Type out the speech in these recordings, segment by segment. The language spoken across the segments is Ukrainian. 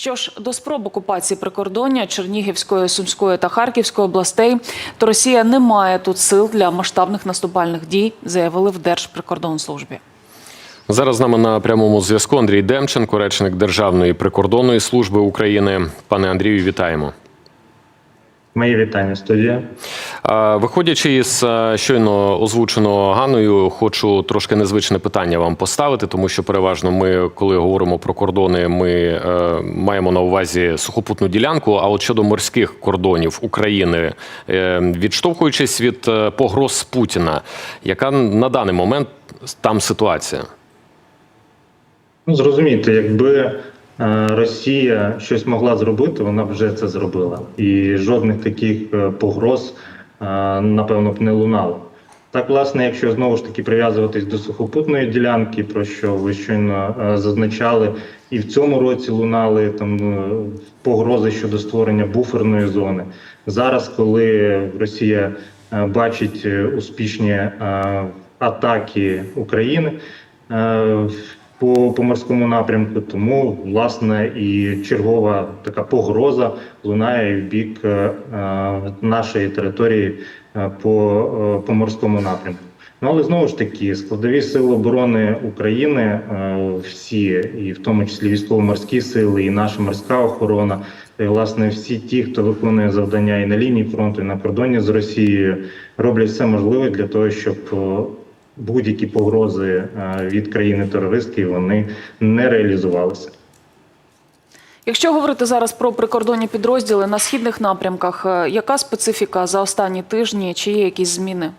Що ж до спроб окупації прикордоння Чернігівської, Сумської та Харківської областей, то Росія не має тут сил для масштабних наступальних дій, заявили в Держприкордонслужбі. Зараз з нами на прямому зв'язку Андрій Демченко, речник Державної прикордонної служби України. Пане Андрію, вітаємо. Мої вітання студія. Виходячи із щойно озвученого Ганою, хочу трошки незвичне питання вам поставити, тому що переважно ми, коли говоримо про кордони, ми е, маємо на увазі сухопутну ділянку. А от щодо морських кордонів України, е, відштовхуючись від е, погроз Путіна, яка на даний момент там ситуація? Ну, зрозумійте, якби е, Росія щось могла зробити, вона вже це зробила. І жодних таких е, погроз, е, напевно, б не лунало. Так, власне, якщо знову ж таки прив'язуватись до сухопутної ділянки, про що ви щойно е, зазначали, і в цьому році лунали там погрози щодо створення буферної зони. Зараз, коли Росія бачить успішні атаки України. Е, по, по морському напрямку, тому власне і чергова така погроза лунає в бік е, е, нашої території е, по, е, по морському напрямку. Ну але знову ж таки, складові сили оборони України, е, всі, і в тому числі військово-морські сили, і наша морська охорона, і власне всі ті, хто виконує завдання і на лінії фронту, і на кордоні з Росією, роблять все можливе для того, щоб е, будь-які погрози е, від країни-терористки вони не реалізувалися. Якщо говорити зараз про прикордонні підрозділи на східних напрямках, е, яка специфіка за останні тижні? Чи є якісь зміни?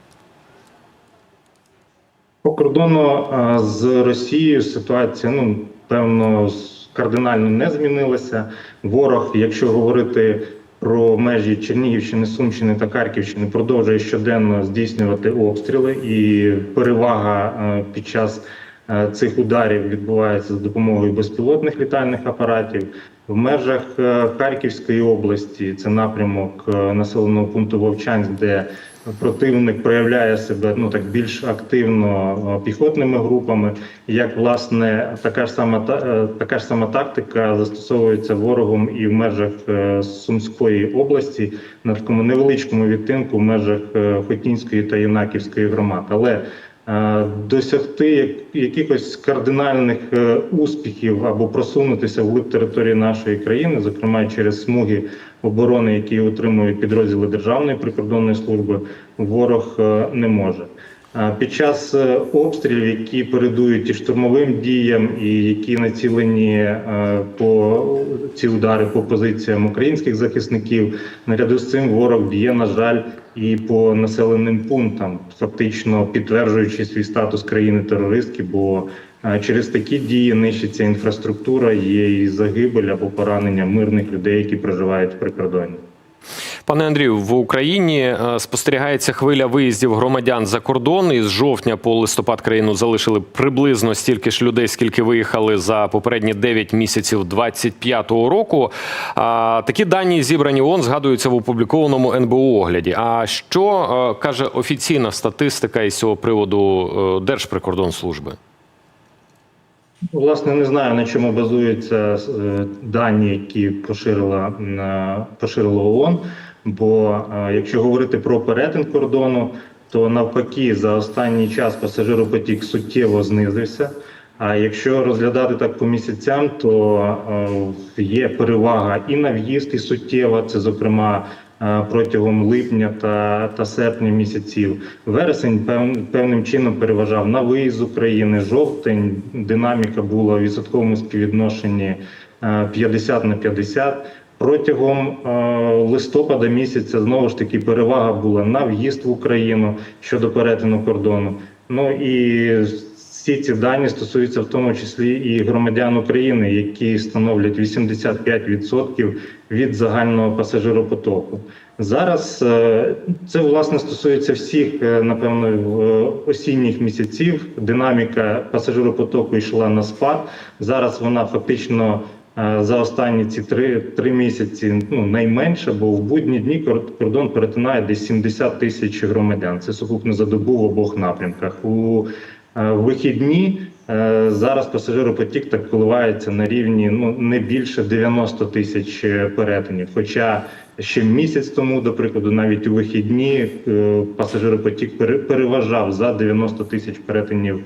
По кордону е, з Росією ситуація ну певно кардинально не змінилася. Ворог, якщо говорити про межі Чернігівщини, Сумщини та Харківщини, продовжує щоденно здійснювати обстріли, і перевага е, під час е, цих ударів відбувається за допомогою безпілотних літальних апаратів. В межах е, Харківської області це напрямок населеного пункту Вовчанськ, де противник проявляє себе ну так більш активно е, піхотними групами. Як власне така ж сама е, така ж сама тактика застосовується ворогом і в межах е, Сумської області на такому невеличкому відтинку в межах Хотінської та Єнаківської громад. Але досягти якихось кардинальних е, успіхів або просунутися вглиб території нашої країни, зокрема через смуги оборони, які отримують підрозділи Державної прикордонної служби, ворог е, не може. Під час е, обстрілів, які передують і штурмовим діям, і які націлені е, по ці удари по позиціям українських захисників, наряду з цим ворог б'є, на жаль, і по населеним пунктам, фактично підтверджуючи свій статус країни-терористки, бо е, через такі дії нищиться інфраструктура, є і загибель або поранення мирних людей, які проживають в прикордонні. Пане Андрію, в Україні е, спостерігається хвиля виїздів громадян за кордон. І з жовтня по листопад країну залишили приблизно стільки ж людей, скільки виїхали за попередні 9 місяців 25-го року. Такі дані зібрані ООН згадуються в опублікованому НБУ огляді. А що е, каже офіційна статистика із цього приводу е, Держприкордонслужби? Власне, не знаю на чому базуються дані, які поширила поширило ООН. Бо е, якщо говорити про перетин кордону, то навпаки за останній час пасажиропотік суттєво знизився. А якщо розглядати так по місяцям, то е, є перевага і на в'їзд, і суттєва. Це зокрема е, протягом липня та, та серпня місяців. Вересень пев, певним чином переважав на виїзд з України. Жовтень динаміка була у відсотковому співвідношенні е, 50 на 50. Протягом е, листопада місяця знову ж таки перевага була на в'їзд в Україну щодо перетину кордону. Ну і всі ці дані стосуються в тому числі і громадян України, які становлять 85% від загального пасажиропотоку. Зараз е, це власне стосується всіх, е, напевно, в осінніх місяців. Динаміка пасажиропотоку йшла на спад. Зараз вона фактично за останні ці три, три місяці ну найменше, бо в будні дні кор- кордон перетинає десь 70 тисяч громадян. Це сукупно за добу в обох напрямках. У Е, вихідні е, зараз пасажиропотік так коливається на рівні ну не більше 90 тисяч е, перетинів. Хоча ще місяць тому, до прикладу, навіть у вихідні пасажиропотік пере- переважав за 90 тисяч перетинів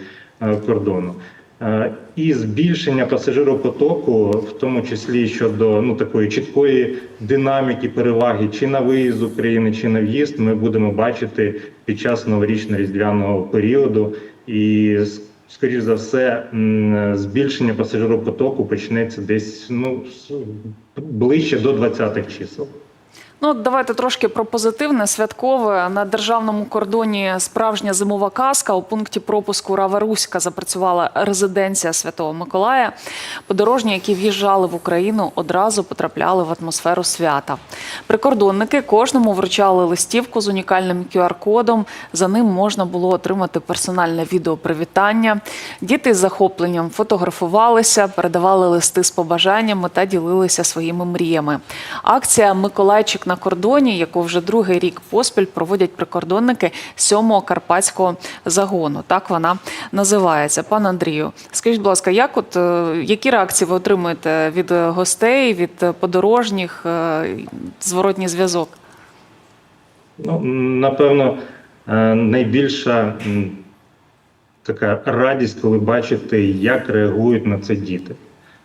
кордону. Е, І збільшення пасажиропотоку, в тому числі щодо ну такої чіткої динаміки переваги чи на виїзд з України, чи на в'їзд, ми будемо бачити під час новорічно-різдвяного періоду. І скоріш за все, збільшення пасажиропотоку почнеться десь ну ближче до 20-х чисел. Ну, давайте трошки про позитивне святкове на державному кордоні справжня зимова казка. У пункті пропуску Рава Руська запрацювала резиденція Святого Миколая. Подорожні, які в'їжджали в Україну, одразу потрапляли в атмосферу свята. Прикордонники кожному вручали листівку з унікальним QR-кодом. За ним можна було отримати персональне відео привітання. Діти з захопленням фотографувалися, передавали листи з побажаннями та ділилися своїми мріями. Акція Миколайчик на кордоні, яку вже другий рік поспіль проводять прикордонники 7-го карпатського загону. Так вона називається. Пан Андрію, скажіть, будь ласка, як от е, які реакції ви отримуєте від гостей, від подорожніх, е, зворотній зв'язок? Ну, напевно, е, найбільша така радість, коли бачити, як реагують на це діти.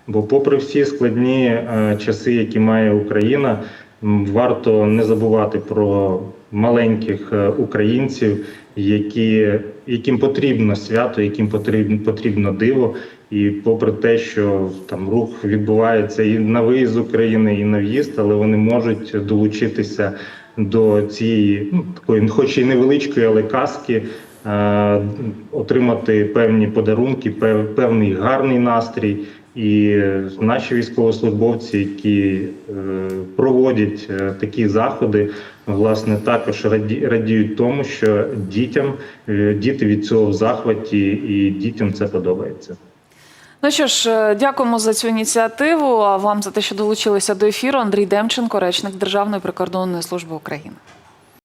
Бо, попри всі складні часи, які має Україна, варто не забувати про маленьких е, українців, які, яким потрібно свято, яким потрібно, потрібно диво. І попри те, що там рух відбувається і на виїзд з України, і на в'їзд, але вони можуть долучитися до цієї ну, такої, хоч і невеличкої, але казки, е, отримати певні подарунки, пев- певний гарний настрій. І наші військовослужбовці, які е, проводять е, такі заходи, власне, також раді, радіють тому, що дітям е, діти від цього в захваті, і дітям це подобається. Ну що ж, дякуємо за цю ініціативу. А вам за те, що долучилися до ефіру. Андрій Демченко, речник Державної прикордонної служби України.